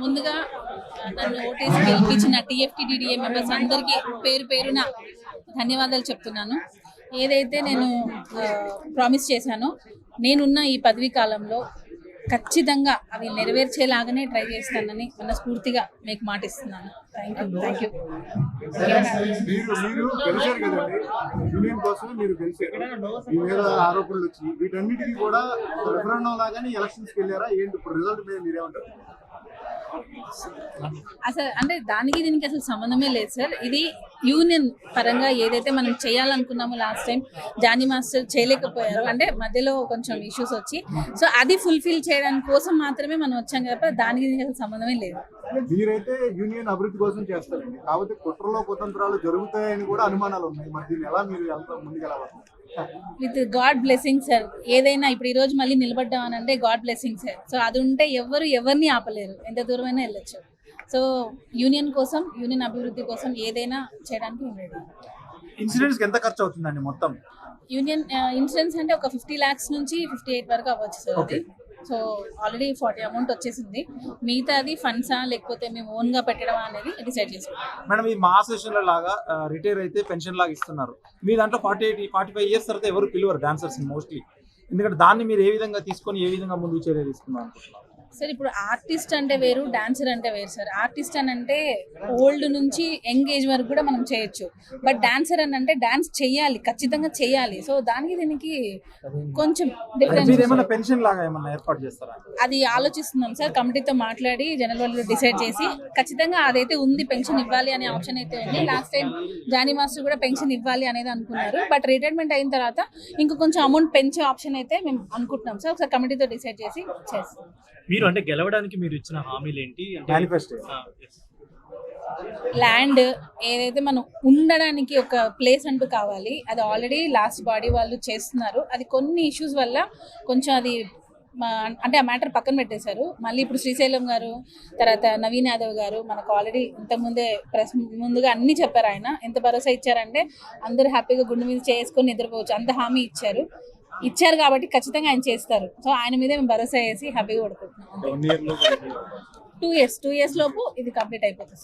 ముందుగా ఆ, నన్ను ఓటేసి గెలిపించిన టీఎఫ్టీడీడీఏ మెంబర్స్ అందరికీ పేరు పేరున ధన్యవాదాలు చెప్తున్నాను. ఏదైతే నేను ప్రామిస్ చేశానో నేనున్న ఈ పదవీ కాలంలో ఖచ్చితంగా అవి నెరవేర్చేలాగానే ట్రై చేస్తానని మనస్ఫూర్తిగా మీకు మాటిస్తున్నాను thank you thank you union కోసం మీరు గెలిచారు. మీ మీద ఆరోపణలు వచ్చి వీటన్నిటికీ కూడా రెఫరెండం లాగానే ఎలక్షన్స్కి వెళ్ళారా? ఏంటి ఇప్పుడు రిజల్ట్ మీద మీరేమంటారు? అసలు అంటే దానికి దీనికి అసలు సంబంధమే లేదు సార్. ఇది యూనియన్ పరంగా ఏదైతే మనం చేయాలనుకున్నామో లాస్ట్ టైం జానీ మాస్టర్ చేయలేకపోయారు. అంటే మధ్యలో కొంచెం ఇష్యూస్ వచ్చి. సో అది ఫుల్ఫిల్ చేయడానికి కోసం మాత్రమే మనం వచ్చాం కాబట్టి దానికి అసలు సంబంధమే లేదు. మీరైతే యూనియన్ అభివృద్ధి కోసం చేస్తారండి. కాకపోతే కుట్రలో కుతంత్రాలు జరుగుతాయని కూడా అనుమానాలు ఉన్నాయి. మరి దీన్ని ఎలా మీరు ముందుకు ఎలా విత్ గాడ్ బ్లెస్సింగ్ సార్ ఏదైనా ఇప్పుడు ఈ రోజు మళ్ళీ నిలబడ్డాం అని అంటే గాడ్ బ్లెస్సింగ్ సార్ సో అది ఉంటే ఎవరు ఎవరిని ఆపలేరు. ఎంత దూరమైనా వెళ్ళొచ్చు. సో యూనియన్ కోసం యూనియన్ అభివృద్ధి కోసం ఏదైనా చేయడానికి ఉండేది. ఇన్సూరెన్స్ ఎంత ఖర్చు అవుతుందండి మొత్తం? యూనియన్ ఇన్సూరెన్స్ అంటే ఒక ఫిఫ్టీ ల్యాక్స్ నుంచి ఫిఫ్టీ ఎయిట్ వరకు అవ్వచ్చు సార్ అది. సో ఆల్రెడీ ఫార్టీ అమౌంట్ వచ్చేసింది. మిగతాది ఫండ్సా లేకపోతే మేము ఓన్గా పెట్టడం అనేది డిసైడ్ చేసుకుంటాం మేడం ఈ మా అసోసియేషన్ లాగా రిటైర్ అయితే పెన్షన్ లాగా ఇస్తున్నారు. మీ దాంట్లో forty eight forty five years తర్వాత ఎవరు పిలువరు డాన్సర్స్ మోస్ట్లీ? ఎందుకంటే దాన్ని మీరు ఏ విధంగా తీసుకొని ఏ విధంగా ముందుకు చర్య తీసుకుందాం అనుకుంటున్నారు? సార్ ఇప్పుడు ఆర్టిస్ట్ అంటే వేరు డాన్సర్ అంటే వేరు సార్ ఆర్టిస్ట్ అని అంటే ఓల్డ్ నుంచి యంగ్ ఏజ్ వరకు కూడా మనం చేయొచ్చు. బట్ డాన్సర్ అని అంటే డాన్స్ చేయాలి ఖచ్చితంగా చేయాలి సో దానికి దీనికి కొంచెం మీరు డిఫరెన్స్ ఏమైనా పెన్షన్ లాగా ఏమన్నా ఏర్పాటు చేస్తారా? అది ఆలోచిస్తున్నాం సార్ కమిటీతో మాట్లాడి జనరల్ వాళ్ళు డిసైడ్ చేసి ఖచ్చితంగా అదైతే ఉంది పెన్షన్ ఇవ్వాలి అనే ఆప్షన్ అయితే ఉంది. లాస్ట్ టైం జానీ మాస్టర్ కూడా పెన్షన్ ఇవ్వాలి అనేది అనుకున్నారు. బట్ రిటైర్మెంట్ అయిన తర్వాత ఇంకా కొంచెం అమౌంట్ పెంచే ఆప్షన్ అయితే మేము అనుకుంటున్నాం సార్ ఒకసారి కమిటీతో డిసైడ్ చేసి చేస్తాం. మీరు అంటే గెలవడానికి మీరు ఇచ్చిన హామీలు ఏంటి అంటే మేనిఫెస్టో. ల్యాండ్ ఏదైతే మనం ఉండడానికి ఒక ప్లేస్ అంటూ కావాలి అది ఆల్రెడీ లాస్ట్ బాడీ వాళ్ళు చేస్తున్నారు. అది కొన్ని ఇష్యూస్ వల్ల కొంచెం అది అంటే ఆ మ్యాటర్ పక్కన పెట్టేశారు. మళ్ళీ ఇప్పుడు శ్రీశైలం గారు తర్వాత నవీన్ యాదవ్ గారు మనకు ఆల్రెడీ ఇంతకుముందే ప్రెస్ ముందుగా అన్ని చెప్పారు ఆయన. ఎంత భరోసా ఇచ్చారంటే అందరూ హ్యాపీగా గుండె మీద చేసుకొని నిద్రపోవచ్చు. అంత హామీ ఇచ్చారు. ఇచ్చారు కాబట్టి ఖచ్చితంగా ఆయన చేస్తారు. సో ఆయన మీదే మేము భరోసా వేసి హ్యాపీగా పడుకుంటున్నాం. టూ ఇయర్స్ టూ ఇయర్స్ లోపు ఇది కంప్లీట్ అయిపోతుంది.